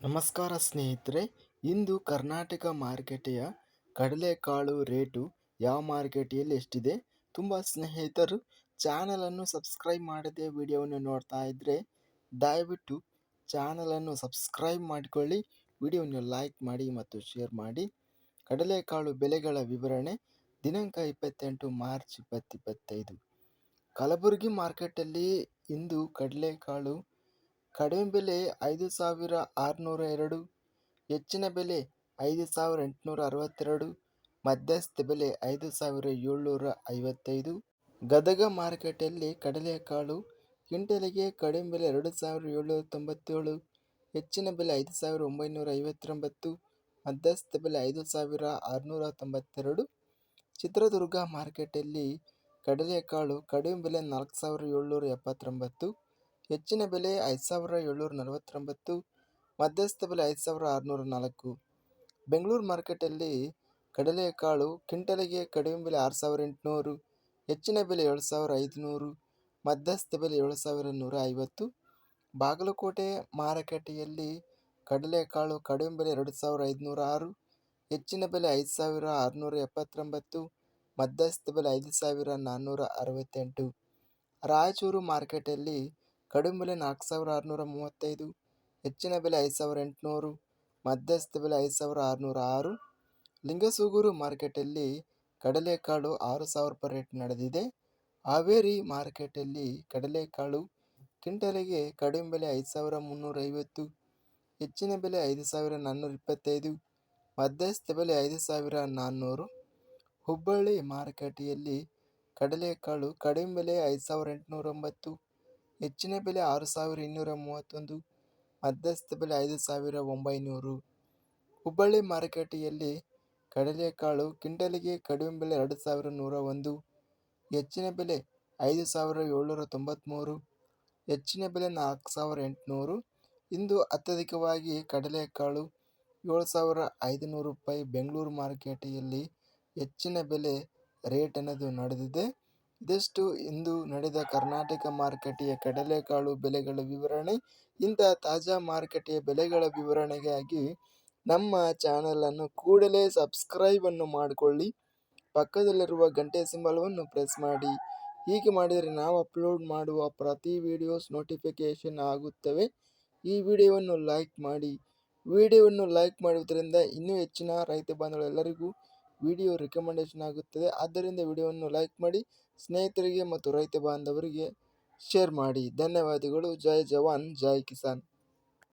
ನಮಸ್ಕಾರ ಸ್ನೇಹಿತರೆ, ಇಂದು ಕರ್ನಾಟಕ ಮಾರುಕಟ್ಟೆಯ ಕಡಲೆಕಾಳು ರೇಟು ಯಾವ ಮಾರುಕಟ್ಟೆಯಲ್ಲಿ ಎಷ್ಟಿದೆ? ತುಂಬ ಸ್ನೇಹಿತರು ಚಾನಲನ್ನು ಸಬ್ಸ್ಕ್ರೈಬ್ ಮಾಡದೆ ವಿಡಿಯೋವನ್ನು ನೋಡ್ತಾ ಇದ್ದರೆ ದಯವಿಟ್ಟು ಚಾನಲನ್ನು ಸಬ್ಸ್ಕ್ರೈಬ್ ಮಾಡಿಕೊಳ್ಳಿ, ವಿಡಿಯೋವನ್ನು ಲೈಕ್ ಮಾಡಿ ಮತ್ತು ಶೇರ್ ಮಾಡಿ. ಕಡಲೆಕಾಳು ಬೆಲೆಗಳ ವಿವರಣೆ, ದಿನಾಂಕ ಇಪ್ಪತ್ತೆಂಟು ಮಾರ್ಚ್ ಇಪ್ಪತ್ತಿಪ್ಪತ್ತೈದು ಕಲಬುರಗಿ ಮಾರ್ಕೆಟಲ್ಲಿ ಇಂದು ಕಡಲೆಕಾಳು ಕಡಿಮೆ ಬೆಲೆ ಐದು ಸಾವಿರ ಆರುನೂರ ಎರಡು, ಹೆಚ್ಚಿನ ಬೆಲೆ ಐದು ಸಾವಿರ ಎಂಟುನೂರ ಅರವತ್ತೆರಡು, ಮಧ್ಯಸ್ಥ ಬೆಲೆ ಐದು ಸಾವಿರ ಏಳ್ನೂರ ಐವತ್ತೈದು. ಗದಗ ಮಾರುಕಟ್ಟೆಯಲ್ಲಿ ಕಡಲೆಕಾಳು ಕ್ವಿಂಟಲಿಗೆ ಕಡಿಮೆ ಬೆಲೆ ಎರಡು ಸಾವಿರ ಏಳ್ನೂರ ತೊಂಬತ್ತೇಳು, ಹೆಚ್ಚಿನ ಬೆಲೆ ಐದು ಸಾವಿರ ಒಂಬೈನೂರ ಐವತ್ತೊಂಬತ್ತು, ಮಧ್ಯಸ್ಥ ಬೆಲೆ ಐದು ಸಾವಿರ ಆರುನೂರ ತೊಂಬತ್ತೆರಡು. ಚಿತ್ರದುರ್ಗ ಮಾರ್ಕೆಟಲ್ಲಿ ಕಡಲೆಕಾಳು ಕಡಿಮೆ ಬೆಲೆ ನಾಲ್ಕು ಸಾವಿರ ಏಳ್ನೂರ ಎಪ್ಪತ್ತೊಂಬತ್ತು ಹೆಚ್ಚಿನ ಬೆಲೆ ಐದು ಸಾವಿರ ಏಳ್ನೂರ ನಲವತ್ತೊಂಬತ್ತು ಮಧ್ಯಸ್ಥ ಬೆಲೆ ಐದು ಸಾವಿರ ಆರುನೂರ ನಾಲ್ಕು ಬೆಂಗಳೂರು ಮಾರ್ಕೆಟಲ್ಲಿ ಕಡಲೆಕಾಳು ಕ್ವಿಂಟಲಿಗೆ ಕಡಿಮೆ ಬೆಲೆ ಆರು ಸಾವಿರ ಎಂಟುನೂರು, ಹೆಚ್ಚಿನ ಬೆಲೆ ಏಳು ಸಾವಿರ ಐದುನೂರು, ಮಧ್ಯಸ್ಥ ಬೆಲೆ ಏಳು ಸಾವಿರ ನೂರ ಐವತ್ತು ಬಾಗಲಕೋಟೆ ಮಾರುಕಟ್ಟೆಯಲ್ಲಿ ಕಡಲೆಕಾಳು ಕಡಿಮೆ ಬೆಲೆ ಎರಡು ಸಾವಿರ ಐದುನೂರ ಆರು ಹೆಚ್ಚಿನ ಬೆಲೆ ಐದು ಸಾವಿರ ಆರುನೂರ ಎಪ್ಪತ್ತೊಂಬತ್ತು ಮಧ್ಯಸ್ಥ ಬೆಲೆ ಐದು ಸಾವಿರ ನಾನ್ನೂರ ಅರವತ್ತೆಂಟು ರಾಯಚೂರು ಮಾರ್ಕೆಟಲ್ಲಿ ಕಡಿಮೆ ಬೆಲೆ ನಾಲ್ಕು ಸಾವಿರ ಆರುನೂರ ಮೂವತ್ತೈದು, ಹೆಚ್ಚಿನ ಬೆಲೆ ಐದು ಸಾವಿರ ಎಂಟುನೂರು, ಮಧ್ಯಸ್ಥ ಬೆಲೆ ಐದು ಸಾವಿರ ಆರುನೂರ ಆರು. ಲಿಂಗಸೂಗೂರು ಮಾರ್ಕೆಟಲ್ಲಿ ಕಡಲೆಕಾಳು ಆರು ಸಾವಿರ ರೂಪಾಯಿ ರೇಟ್ ನಡೆದಿದೆ. ಹಾವೇರಿ ಮಾರ್ಕೆಟಲ್ಲಿ ಕಡಲೆಕಾಳು ಕ್ವಿಂಟಲಿಗೆ ಕಡಿಮೆ ಬೆಲೆ ಐದು ಸಾವಿರ ಮುನ್ನೂರ ಐವತ್ತು ಹೆಚ್ಚಿನ ಬೆಲೆ ಐದು ಸಾವಿರ ನಾನ್ನೂರ ಇಪ್ಪತ್ತೈದು, ಮಧ್ಯಸ್ಥ ಬೆಲೆ ಐದು ಸಾವಿರ ನಾನ್ನೂರು. ಹುಬ್ಬಳ್ಳಿ ಮಾರುಕಟ್ಟೆಯಲ್ಲಿ ಕಡಲೆಕಾಳು ಕಡಿಮೆ ಬೆಲೆ ಐದು ಸಾವಿರ ಎಂಟುನೂರ ಒಂಬತ್ತು ಹೆಚ್ಚಿನ ಬೆಲೆ ಆರು ಸಾವಿರ ಇನ್ನೂರ ಮೂವತ್ತೊಂದು, ಮಧ್ಯಸ್ಥ ಬೆಲೆ ಐದು ಸಾವಿರ ಒಂಬೈನೂರು. ಹುಬ್ಬಳ್ಳಿ ಮಾರುಕಟ್ಟೆಯಲ್ಲಿ ಕಡಲೆಕಾಳು ಕಿಂಟಲಿಗೆ ಕಡಿಮೆ ಬೆಲೆ ಎರಡು ಸಾವಿರ ನೂರ ಒಂದು ಹೆಚ್ಚಿನ ಬೆಲೆ ಐದು ಸಾವಿರ ಏಳ್ನೂರ ತೊಂಬತ್ತ್ಮೂರು ಹೆಚ್ಚಿನ ಬೆಲೆ ನಾಲ್ಕು ಸಾವಿರ ಎಂಟುನೂರು. ಇಂದು ಅತ್ಯಧಿಕವಾಗಿ ಕಡಲೆಕಾಳು ಏಳು ಸಾವಿರ ಐದುನೂರು ರೂಪಾಯಿ ಬೆಂಗಳೂರು ಮಾರುಕಟ್ಟೆಯಲ್ಲಿ ಹೆಚ್ಚಿನ ಬೆಲೆ ರೇಟ್ ಅನ್ನೋದು ನಡೆದಿದೆ. ಇದಿಷ್ಟು ಇಂದು ನಡೆದ ಕರ್ನಾಟಕ ಮಾರುಕಟ್ಟೆಯ ಕಡಲೆಕಾಳು ಬೆಲೆಗಳ ವಿವರಣೆ, ಇಂಥ ತಾಜಾ ಮಾರುಕಟ್ಟೆಯ ಬೆಲೆಗಳ ವಿವರಣೆಗಾಗಿ ನಮ್ಮ ಚಾನಲನ್ನು ಕೂಡಲೇ ಸಬ್ಸ್ಕ್ರೈಬನ್ನು ಮಾಡಿಕೊಳ್ಳಿ. ಪಕ್ಕದಲ್ಲಿರುವ ಗಂಟೆ ಸಿಂಬಲವನ್ನು ಪ್ರೆಸ್ ಮಾಡಿ. ಹೀಗೆ ಮಾಡಿದರೆ ನಾವು ಅಪ್ಲೋಡ್ ಮಾಡುವ ಪ್ರತಿ ವಿಡಿಯೋಸ್ ನೋಟಿಫಿಕೇಷನ್ ಆಗುತ್ತವೆ. ಈ ವಿಡಿಯೋವನ್ನು ಲೈಕ್ ಮಾಡಿ. ವಿಡಿಯೋವನ್ನು ಲೈಕ್ ಮಾಡುವುದರಿಂದ ಇನ್ನೂ ಹೆಚ್ಚಿನ ರೈತ ಬಾಂಧವರೆಲ್ಲರಿಗೂ ವಿಡಿಯೋ ರಿಕಮೆಂಡೇಷನ್ ಆಗುತ್ತದೆ. ಆದ್ದರಿಂದ ವಿಡಿಯೋವನ್ನು ಲೈಕ್ ಮಾಡಿ, ಸ್ನೇಹಿತರಿಗೆ ಮತ್ತು ರೈತ ಬಾಂಧವರಿಗೆ ಶೇರ್ ಮಾಡಿ. ಧನ್ಯವಾದಗಳು. ಜೈ ಜವಾನ್, ಜೈ ಕಿಸಾನ್.